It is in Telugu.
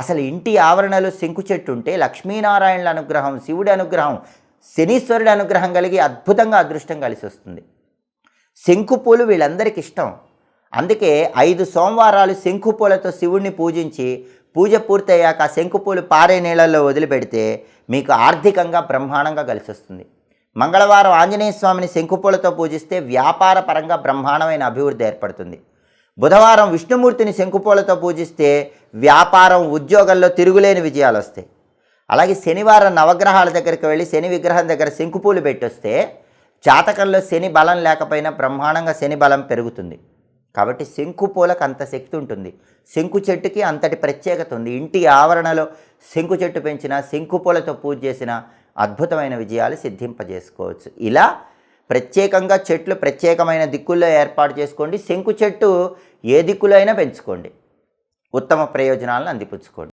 అసలు ఇంటి ఆవరణలో శంకు చెట్టు ఉంటే లక్ష్మీనారాయణుల అనుగ్రహం శివుడి అనుగ్రహం శనీశ్వరుడి అనుగ్రహం కలిగి అద్భుతంగా అదృష్టం కలిసి వస్తుంది. శంకు పూలు వీళ్ళందరికీ ఇష్టం. అందుకే ఐదు సోమవారాలు శంకు పూలతో శివుడిని పూజించి పూజ పూర్తయ్యాక ఆ శంకు పూలు పారే నీళ్ళల్లో వదిలిపెడితే మీకు ఆర్థికంగా బ్రహ్మాండంగా కలిసి వస్తుంది. మంగళవారం ఆంజనేయ స్వామిని శంకుపూలతో పూజిస్తే వ్యాపార పరంగా బ్రహ్మాండమైన అభివృద్ధి ఏర్పడుతుంది. బుధవారం విష్ణుమూర్తిని శంకుపూలతో పూజిస్తే వ్యాపారం ఉద్యోగంలో తిరుగులేని విజయాలు వస్తాయి. అలాగే శనివారం నవగ్రహాల దగ్గరికి వెళ్ళి శని విగ్రహం దగ్గర శంకుపూలు పెట్టొస్తే జాతకంలో శని బలం లేకపోయినా బ్రహ్మాండంగా శని బలం పెరుగుతుంది. కాబట్టి శంకు పూలకు అంత శక్తి ఉంటుంది. శంకు చెట్టుకి అంతటి ప్రత్యేకత ఉంది. ఇంటి ఆవరణలో శంకు చెట్టు పెంచిన శంకు పూలతో పూజ చేసిన అద్భుతమైన విజయాలు సిద్ధింపజేసుకోవచ్చు. ఇలా ప్రత్యేకంగా చెట్లు ప్రత్యేకమైన దిక్కుల్లో ఏర్పాటు చేసుకోండి. శంకు చెట్టు ఏ దిక్కులో అయినా పెంచుకోండి. ఉత్తమ ప్రయోజనాలను అందిపుచ్చుకోండి.